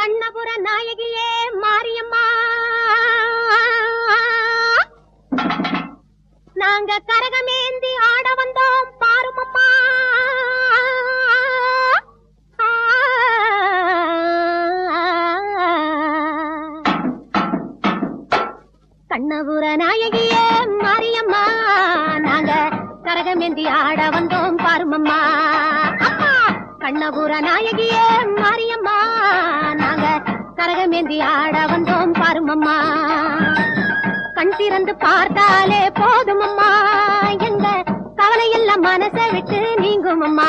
கண்ணபுர நாயகியே மாரியம்மா. நாங்க கரகமேந்தி ஆட வந்தோம் பாருமம்மா. கண்ணபுர நாயகியே மாரியம்மா. நாங்க கரகமேந்தி ஆட வந்தோம் பாருமம்மா. கண்ணபுர நாயகியே மாரியம்மா. கரகமேந்தி ஆட வந்தோம் பாருமம்மா. கண் திறந்து பார்த்தாலே போதும் அம்மா எங்க கவலை எல்லாம் மனசை விட்டு நீங்கும் அம்மா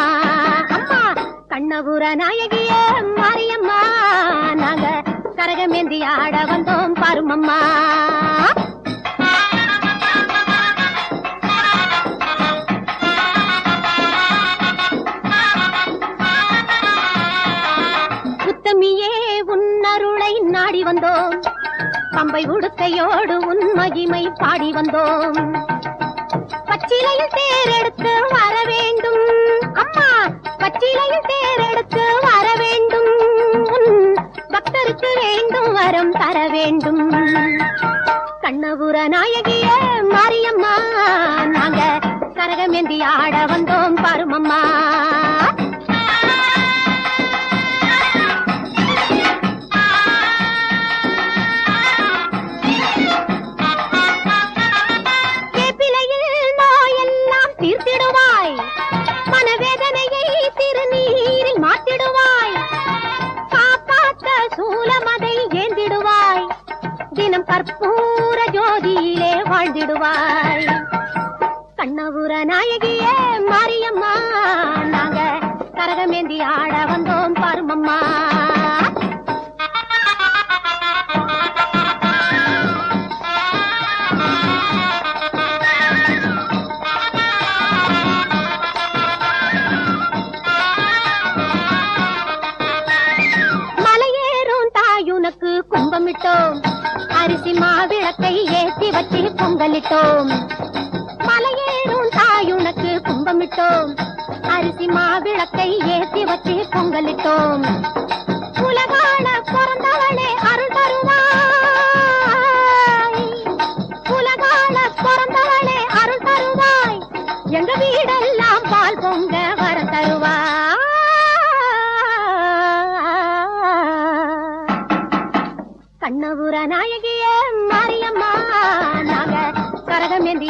அம்மா கண்ணபுர நாயகிய மாரியம்மா. நாங்க கரகமேந்தி ஆட வந்தோம் பாருமம்மா. பம்பை உடுக்கையோடு உன் மகிமை பாடி வந்தோம். பச்சிலையில் தேரெடுத்து வர வேண்டும். அம்மா பச்சிலையில் தேரெடுத்து வர வேண்டும். பக்தருக்கு வேண்டும் வரம் தர வேண்டும். கண்ணபுர நாயகிய மாரியம்மா நாங்க கரகமேந்தி ஆட வந்தோம் பருமம்மா. திருநீரில் மாத்திடுவாய். காப்பாத்த சூலமதை ஏந்திடுவாய். தினம் கற்பூர ஜோதியிலே வாழ்ந்திடுவாய். கண்ணபுர நாயகியே மாரியம்மா நாங்க கரகமேந்தி ஆட வந்தோம். கண்ணபுர நாயகிய மாரியம்மா நாங்க கரகமேந்தி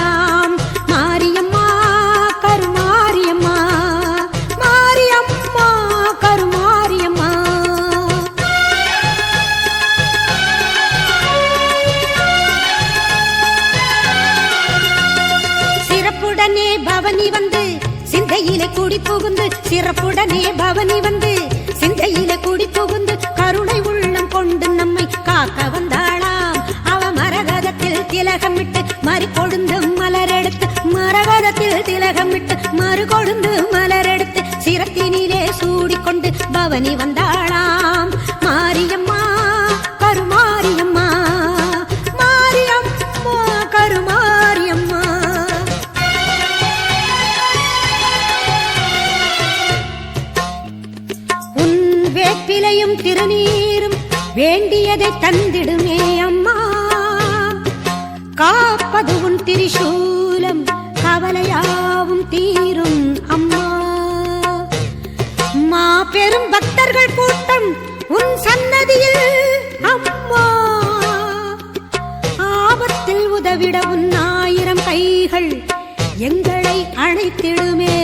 சிறப்புடனே பவனி வந்து சிந்தையிலே கூடி புகுந்து சிறப்புடனே பவனி வந்து சிந்தையிலே கூடி புகுந்து கருணை உள்ளம் கொண்டு நம்மை காக்க வந்தாளாம். அவ மரகதத்தில் திலகமிட்டு மறு கொழுந்து மலரெடுத்து மரகதத்தில் திலகமிட்டு மறு கொழுந்து மலரெடுத்து சிரத்தினிலே சூடிக்கொண்டு பவனி வந்தாளாம். மாரியம்மா அழைத்திடுமே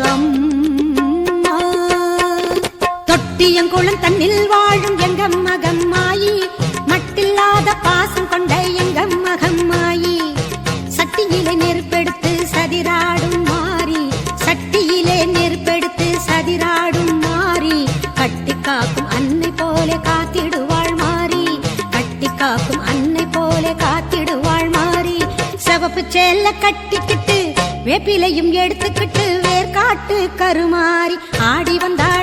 அம்மா. தொட்டியங்குளம் தன்னில் வாழும் எங்க மகம்மா. வேப்பிலையும் எடுத்துக்கிட்டு வேர்காட்டு கருமாறி ஆடி வந்தா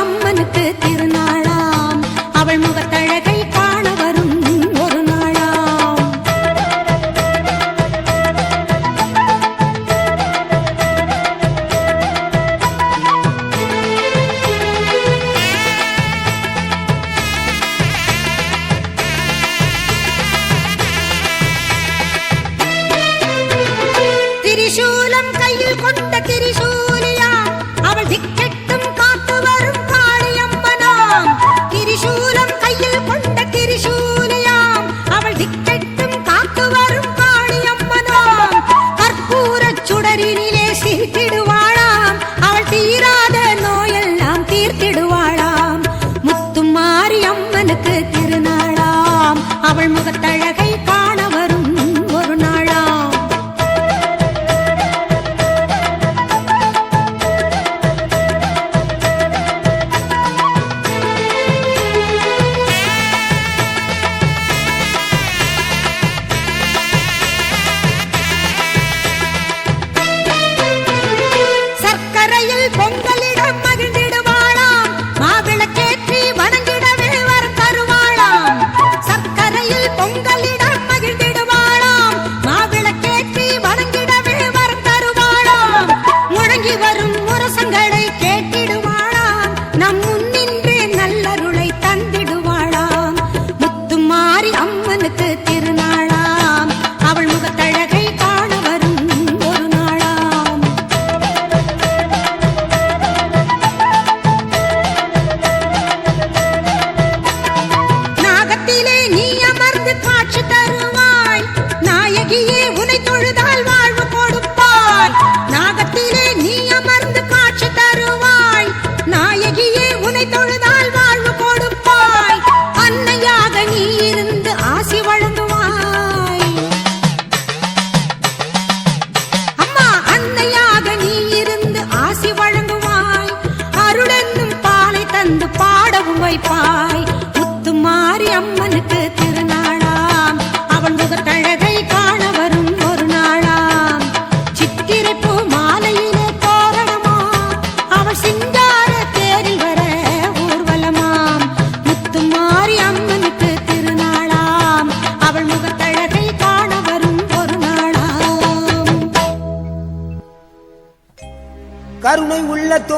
அம்மனுக்கு திருநாளாம். அவள் முகத்தழகை காண வரும் ஒரு நாளாம். திரிசூலம் கையில் கொண்ட திரிசூலியா. அவள் திக்கெட்டும் அழகை காணவர்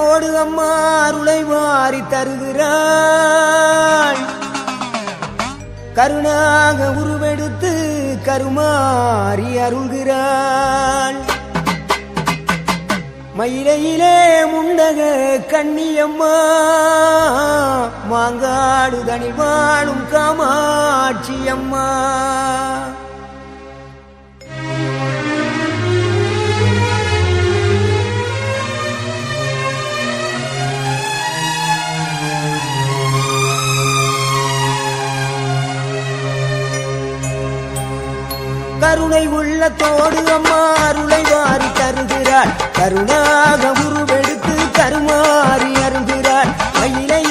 அருளோடு அம்மா அருளை வாரி தருகிறாள் கருணாக உருவெடுத்து கருமாறி அருள்கிறாள். மயிலையிலே முண்டக கண்ணியம்மா மாங்காடு தனிவாழும் காமாட்சியம்மா. கருணை உள்ள தோடு அம்மா அருளை வாரி தருகிறாள் கருணாக உருவெடுத்து கருமாறி அருகிறாள் மயிலை